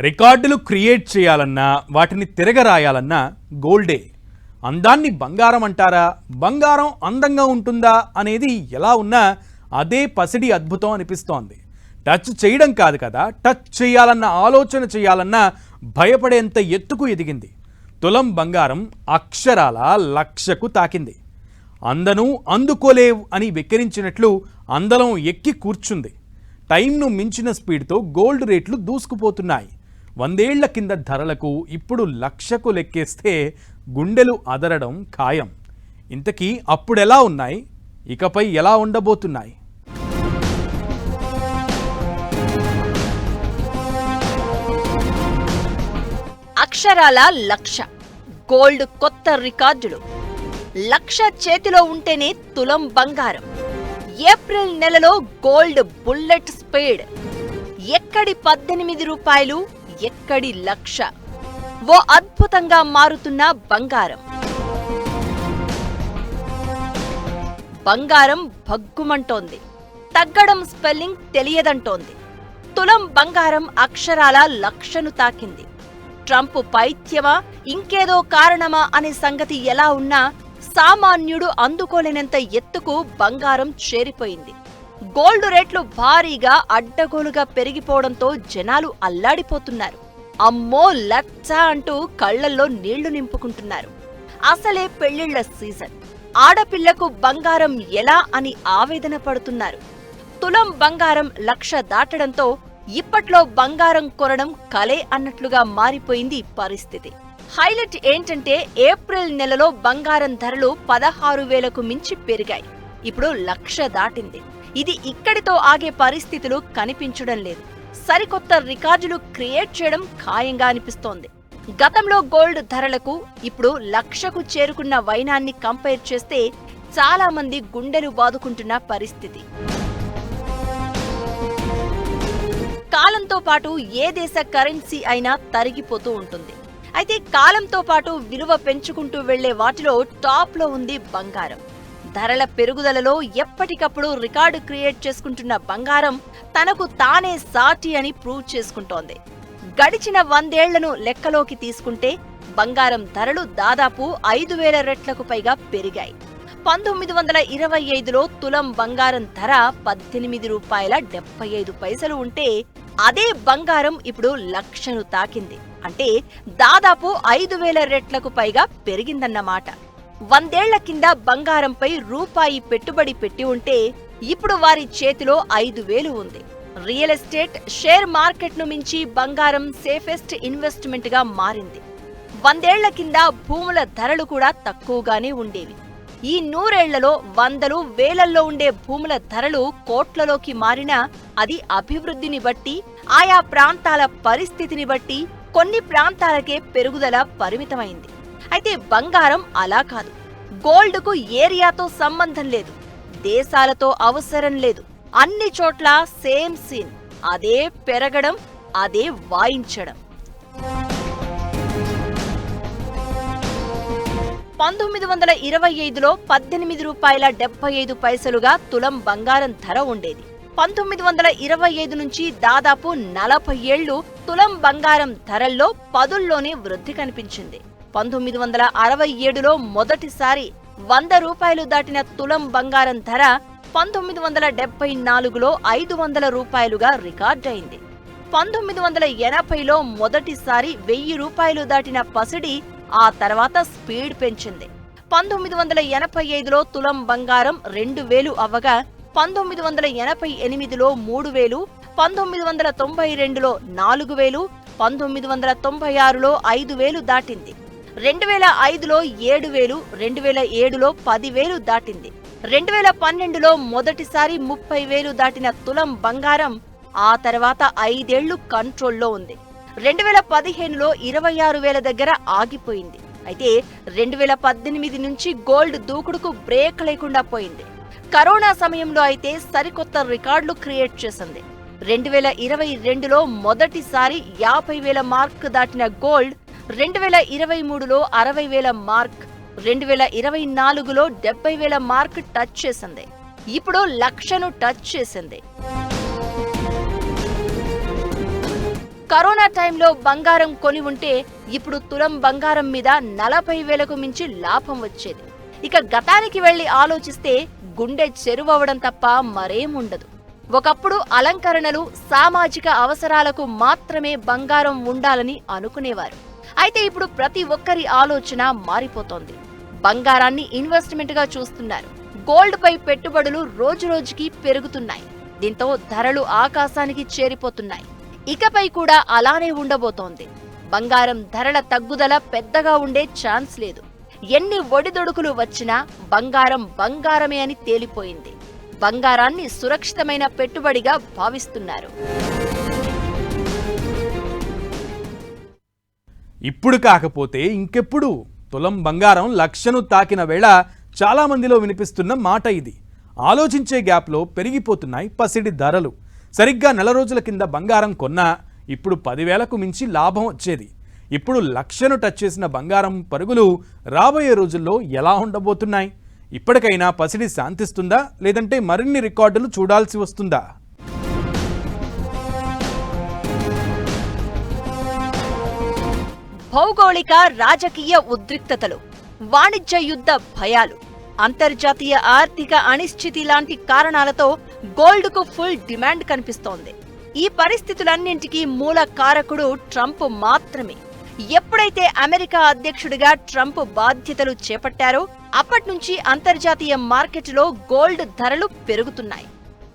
రికార్డులు క్రియేట్ చేయాలన్నా వాటిని తిరగరాయాలన్నా గోల్డే. అందాన్ని బంగారం అంటారా? బంగారం అందంగా ఉంటుందా అనేది ఎలా ఉన్నా అదే పసిడి అద్భుతం అనిపిస్తోంది. టచ్ చేయడం కాదు కదా టచ్ చేయాలన్న ఆలోచన చేయాలన్నా భయపడేంత ఎత్తుకు ఎదిగింది. తులం బంగారం అక్షరాల లక్షకు తాకింది. అందను అందుకోలేవు అని వెక్కిరించినట్లు అందలం ఎక్కి కూర్చుంది. టైంను మించిన స్పీడ్తో గోల్డ్ రేట్లు దూసుకుపోతున్నాయి. వందేళ్ళ కింద ధరలకు ఇప్పుడు లక్షకు లెక్కేస్తే గుండెలు అదరడం ఖాయం. ఇంతకీ అప్పుడెలా ఉన్నాయి? ఇకపై ఎలా ఉండబోతున్నాయి? అక్షరాల లక్ష గోల్డ్ కొత్త రికార్డులు. లక్ష చేతిలో ఉంటేనే తులం బంగారం. ఏప్రిల్ నెలలో గోల్డ్ బుల్లెట్ స్పీడ్. ఎక్కడి పద్దెనిమిది రూపాయలు? ఎక్కడి లక్ష? ఓ అద్భుతంగా మారుతున్న బంగారం. బంగారం భగ్గుమంటోంది. తగ్గడం స్పెల్లింగ్ తెలియదంటోంది. తులం బంగారం అక్షరాల లక్షను తాకింది. ట్రంప్ పైత్యమా ఇంకేదో కారణమా అనే సంగతి ఎలా ఉన్నా సామాన్యుడు అందుకోలేనంత ఎత్తుకు బంగారం చేరిపోయింది. గోల్డ్ రేట్లు భారీగా అడ్డగోలుగా పెరిగిపోవడంతో జనాలు అల్లాడిపోతున్నారు. అమ్మో లచ్చ అంటూ కళ్ళల్లో నీళ్ళు నింపుకుంటున్నారు. అసలే పెళ్ళిళ్ళ సీజన్. ఆడపిల్లకు బంగారం ఎలా అని ఆవేదన పడుతున్నారు. తులం బంగారం లక్ష దాటడంతో ఇప్పట్లో బంగారం కొనడం కలే అన్నట్లుగా మారిపోయింది పరిస్థితి. హైలైట్ ఏంటంటే ఏప్రిల్ నెలలో బంగారం ధరలు పదహారు వేలకు మించి పెరిగాయి. ఇప్పుడు లక్ష దాటింది. ఇది ఇక్కడితో ఆగే పరిస్థితులు కనిపించడం లేదు. సరికొత్త రికార్డులు క్రియేట్ చేయడం ఖాయంగా అనిపిస్తోంది. గతంలో గోల్డ్ ధరలకు ఇప్పుడు లక్షకు చేరుకున్న వైనాన్ని కంపేర్ చేస్తే చాలా మంది గుండెలు బాదుకుంటున్న పరిస్థితి. కాలంతో పాటు ఏ దేశ కరెన్సీ అయినా తరిగిపోతూ ఉంటుంది. అయితే కాలంతో పాటు విలువ పెంచుకుంటూ వెళ్ళే వాటిలో టాప్లో ఉంది బంగారం. ధరల పెరుగుదలలో ఎప్పటికప్పుడు రికార్డు క్రియేట్ చేసుకుంటున్న బంగారం తనకు తానే సాటి అని ప్రూవ్ చేసుకుంటోంది. గడిచిన వందేళ్ళను లెక్కలోకి తీసుకుంటే బంగారం ధరలు దాదాపు ఐదు వేల రెట్లకు పైగా పెరిగాయి. పంతొమ్మిది వందల ఇరవై ఐదులో తులం బంగారం ధర పద్దెనిమిది రూపాయల డెబ్బై ఐదు పైసలు ఉంటే అదే బంగారం ఇప్పుడు లక్షను తాకింది. అంటే దాదాపు ఐదు వేల రెట్లకు పైగా పెరిగిందన్నమాట. వందేళ్ళ కింద బంగారంపై రూపాయి పెట్టుబడి పెట్టి ఉంటే ఇప్పుడు వారి చేతిలో ఐదు వేలు ఉంది. రియల్ ఎస్టేట్ షేర్ మార్కెట్ను మించి బంగారం సేఫెస్ట్ ఇన్వెస్ట్మెంట్గా మారింది. వందేళ్ళ కింద భూముల ధరలు కూడా తక్కువగానే ఉండేవి. ఈ నూరేళ్ళలో వందలు వేలల్లో ఉండే భూముల ధరలు కోట్లలోకి మారినా అది అభివృద్ధిని బట్టి ఆయా ప్రాంతాల పరిస్థితిని బట్టి కొన్ని ప్రాంతాలకే పెరుగుదల పరిమితమైంది. అయితే బంగారం అలా కాదు. గోల్డ్కు ఏరియాతో సంబంధం లేదు. దేశాలతో అవసరం లేదు. అన్ని చోట్ల సేమ్ సీన్. అదే పెరగడం అదే వాయించడం. పంతొమ్మిది వందల ఇరవై ఐదులో పద్దెనిమిది రూపాయల డెబ్బై ఐదు పైసలుగా తులం బంగారం ధర ఉండేది. పంతొమ్మిది వందల ఇరవై ఐదు నుంచి దాదాపు నలభై ఏళ్ళు తులం బంగారం ధరల్లో పదుల్లోనే వృద్ధి కనిపించింది. పంతొమ్మిది వందల అరవై ఏడులో మొదటిసారి వంద రూపాయలు దాటిన తులం బంగారం ధర పంతొమ్మిది వందల డెబ్బై నాలుగులో ఐదు వందల రూపాయలుగా రికార్డైంది పంతొమ్మిది వందల ఎనభైలో మొదటిసారి వెయ్యి రూపాయలు దాటిన పసిడి ఆ తర్వాత స్పీడ్ పెంచింది. పంతొమ్మిది వందల ఎనభై ఐదులో తులం బంగారం రెండు వేలు అవ్వగా పంతొమ్మిది వందల ఎనభై ఎనిమిదిలో మూడు వేలు పంతొమ్మిది వందల తొంభై రెండులో నాలుగు వేలు పంతొమ్మిది వందల తొంభై ఆరులో ఐదు వేలు దాటింది. రెండు వేల ఐదులో ఏడు వేలు రెండు వేల ఏడులో పదివేలు దాటింది. రెండు వేల పన్నెండులో మొదటిసారి ముప్పై వేలు దాటిన తులం బంగారం ఆ తర్వాత ఐదేళ్ళు కంట్రోల్లో ఉంది. రెండు వేల పదిహేనులో ఇరవై ఆరు వేల దగ్గర ఆగిపోయింది. అయితే రెండు వేల పద్దెనిమిది నుంచి గోల్డ్ దూకుడుకు బ్రేక్ లేకుండా పోయింది. కరోనా సమయంలో అయితే సరికొత్త రికార్డులు క్రియేట్ చేసింది. రెండు వేల ఇరవై రెండులో మొదటిసారి యాభై వేల మార్క్ దాటిన గోల్డ్ రెండు వేల ఇరవై మూడులో అరవై వేల మార్క్ రెండు వేల ఇరవై నాలుగులో డెబ్బై వేల మార్క్ టచ్ చేసింది. ఇప్పుడు లక్షను టచ్ చేసింది. కరోనా టైంలో బంగారం కొని ఉంటే ఇప్పుడు తులం బంగారం మీద నలభై వేలకు మించి లాభం వచ్చేది. ఇక గతానికి వెళ్ళి ఆలోచిస్తే గుండె చెరువవడం తప్ప మరేముండదు ఒకప్పుడు అలంకరణలు సామాజిక అవసరాలకు మాత్రమే బంగారం ఉండాలని అనుకునేవారు. అయితే ఇప్పుడు ప్రతి ఒక్కరి ఆలోచన మారిపోతోంది. బంగారాన్ని ఇన్వెస్ట్మెంట్గా చూస్తున్నారు. గోల్డ్ పై పెట్టుబడులు రోజురోజుకి పెరుగుతున్నాయి. దీంతో ధరలు ఆకాశానికి చేరిపోతున్నాయి. ఇకపై కూడా అలానే ఉండబోతోంది. బంగారం ధరల తగ్గుదల పెద్దగా ఉండే ఛాన్స్ లేదు. ఎన్ని ఒడిదొడుకులు వచ్చినా బంగారం బంగారమే అని తేలిపోయింది. బంగారాన్ని సురక్షితమైన పెట్టుబడిగా భావిస్తున్నారు. ఇప్పుడు కాకపోతే ఇంకెప్పుడు? తులం బంగారం లక్షను తాకిన వేళ చాలామందిలో వినిపిస్తున్న మాట ఇది. ఆలోచించే గ్యాప్లో పెరిగిపోతున్నాయి పసిడి ధరలు. సరిగ్గా నెల రోజుల కింద బంగారం కొన్నా ఇప్పుడు పదివేలకు మించి లాభం వచ్చేది. ఇప్పుడు లక్షను టచ్ చేసిన బంగారం పరుగులు రాబోయే రోజుల్లో ఎలా ఉండబోతున్నాయి? ఇప్పటికైనా పసిడి శాంతిస్తుందా? లేదంటే మరిన్ని రికార్డులు చూడాల్సి వస్తుందా? భౌగోళిక రాజకీయ ఉద్రిక్తతలు వాణిజ్య యుద్ధ భయాలు అంతర్జాతీయ ఆర్థిక అనిశ్చితి లాంటి కారణాలతో గోల్డ్కు ఫుల్ డిమాండ్ కనిపిస్తోంది. ఈ పరిస్థితులన్నింటికీ మూల కారకుడు ట్రంప్ మాత్రమే. ఎప్పుడైతే అమెరికా అధ్యక్షుడిగా ట్రంప్ బాధ్యతలు చేపట్టారో అప్పట్నుంచి అంతర్జాతీయ మార్కెట్లో గోల్డ్ ధరలు పెరుగుతున్నాయి.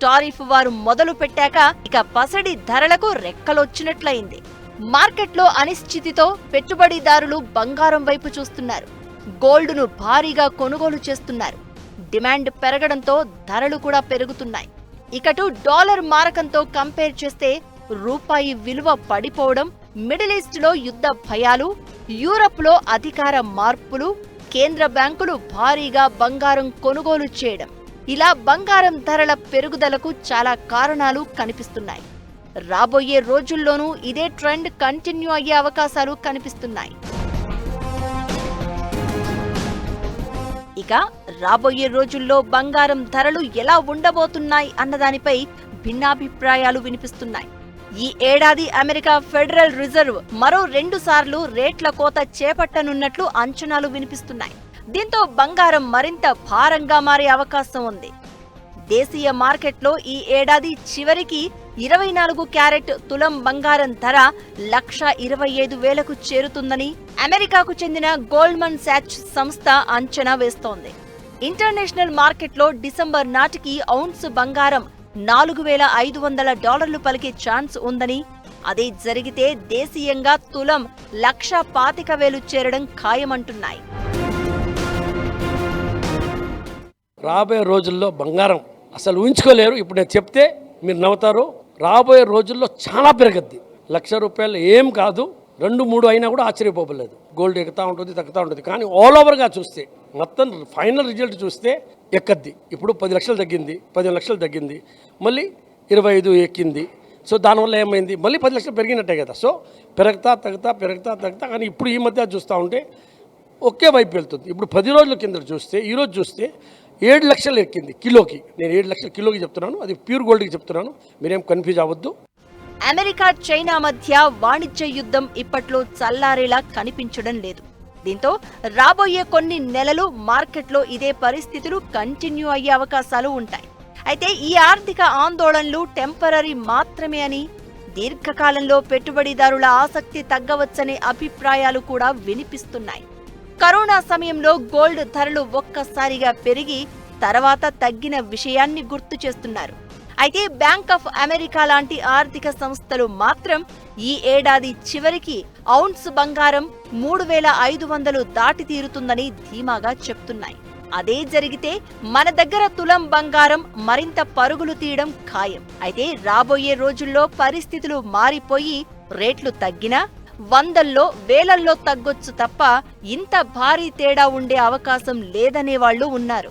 టారిఫ్ వారు మొదలు పెట్టాక ఇక పసడి ధరలకు రెక్కలొచ్చినట్లయింది. మార్కెట్లో అనిశ్చితితో పెట్టుబడిదారులు బంగారం వైపు చూస్తున్నారు. గోల్డ్ను భారీగా కొనుగోలు చేస్తున్నారు. డిమాండ్ పెరగడంతో ధరలు కూడా పెరుగుతున్నాయి. ఇకటు డాలర్ మారకంతో కంపేర్ చేస్తే రూపాయి విలువ పడిపోవడం మిడిల్ ఈస్ట్లో యుద్ధ భయాలు యూరప్లో అధికార మార్పులు కేంద్ర బ్యాంకులు భారీగా బంగారం కొనుగోలు చేయడం. ఇలా బంగారం ధరల పెరుగుదలకు చాలా కారణాలు కనిపిస్తున్నాయి. రాబోయే రోజుల్లోనూ ఇదే ట్రెండ్ కంటిన్యూ అయ్యే అవకాశాలు కనిపిస్తున్నాయి. ఇక రాబోయే రోజుల్లో బంగారం ధరలు ఎలా ఉండబోతున్నాయి అన్నదానిపై భిన్నాభిప్రాయాలు వినిపిస్తున్నాయి. ఈ ఏడాది అమెరికా ఫెడరల్ రిజర్వ్ మరో రెండు సార్లు రేట్ల కోత చేపట్టనున్నట్లు అంచనాలు వినిపిస్తున్నాయి. దీంతో బంగారం మరింత భారంగా మారే అవకాశం ఉంది. దేశీయ మార్కెట్లో ఈ ఏడాది చివరికి ఇరవై నాలుగు క్యారెట్ తులం బంగారం ధర లక్ష ఇరవై ఐదు వేలకు చేరుతుందని అమెరికాకు చెందిన గోల్డ్మన్ శాచ్ సంస్థ అంచనా వేస్తోంది. ఇంటర్నేషనల్ మార్కెట్లో డిసెంబర్ నాటికి ఔన్స్ బంగారం నాలుగు వేల ఐదు వందల డాలర్లు పలికే ఛాన్స్ ఉందని అదే జరిగితే దేశీయంగా తులం లక్ష పాతిక వేలు చేరడం ఖాయమంటున్నాయి. రాబోయే రోజుల్లో బంగారం అసలు ఊహించుకోలేరు. ఇప్పుడు నేను చెప్తే మీరు నవ్వుతారు. రాబోయే రోజుల్లో చాలా పెరగద్ది. లక్ష రూపాయలు ఏం కాదు. రెండు మూడు అయినా కూడా ఆశ్చర్యపోలేదు గోల్డ్ ఎక్కుతా ఉంటుంది తగ్గుతూ ఉంటుంది. కానీ ఆల్ ఓవర్గా చూస్తే మొత్తం ఫైనల్ రిజల్ట్ చూస్తే ఎక్కద్ది. ఇప్పుడు పది లక్షలు తగ్గింది పదిహేను లక్షలు తగ్గింది. మళ్ళీ ఇరవై ఐదు ఎక్కింది. సో దానివల్ల ఏమైంది? మళ్ళీ పది లక్షలు పెరిగినట్టే కదా. సో పెరగతా తగ్గుతా పెరగతా తగ్గుతా. కానీ ఇప్పుడు ఈ మధ్య చూస్తూ ఉంటే ఒకే వైపు వెళ్తుంది. ఇప్పుడు పది రోజుల కింద చూస్తే ఈరోజు చూస్తే ఏడు లక్షలు ఎక్కింది కిలోకి. నేను ఏడు లక్షల కిలోకి చెప్తున్నాను. అది ప్యూర్ గోల్డ్కి చెప్తున్నాను. మీరేం కన్ఫ్యూజ్ అవ్వద్దు. అమెరికా చైనా మధ్య వాణిజ్య యుద్ధం ఇప్పట్లో చల్లారేలా కనిపించడం లేదు. దీంతో రాబోయే కొన్ని నెలలు మార్కెట్లో ఇదే పరిస్థితులు కంటిన్యూ అయ్యే అవకాశాలు ఉంటాయి. అయితే ఈ ఆర్థిక ఆందోళనలు టెంపరరీ మాత్రమే అని దీర్ఘకాలంలో పెట్టుబడిదారుల ఆసక్తి తగ్గవచ్చనే అభిప్రాయాలు కూడా వినిపిస్తున్నాయి. కరోనా సమయంలో గోల్డ్ ధరలు ఒక్కసారిగా పెరిగి తర్వాత తగ్గిన విషయాన్ని గుర్తు చేస్తున్నారు. అయితే బ్యాంక్ ఆఫ్ అమెరికా లాంటి ఆర్థిక సంస్థలు మాత్రం ఈ ఏడాది చివరికి ఔన్స్ బంగారం మూడు వేల ఐదు వందలు దాటి తీరుతుందని ధీమాగా చెప్తున్నాయి. అదే జరిగితే మన దగ్గర తులం బంగారం మరింత పరుగులు తీయడం ఖాయం. అయితే రాబోయే రోజుల్లో పరిస్థితులు మారిపోయి రేట్లు తగ్గినా వందల్లో వేలల్లో తగ్గొచ్చు తప్ప ఇంత భారీ తేడా ఉండే అవకాశం లేదనే వాళ్ళు ఉన్నారు.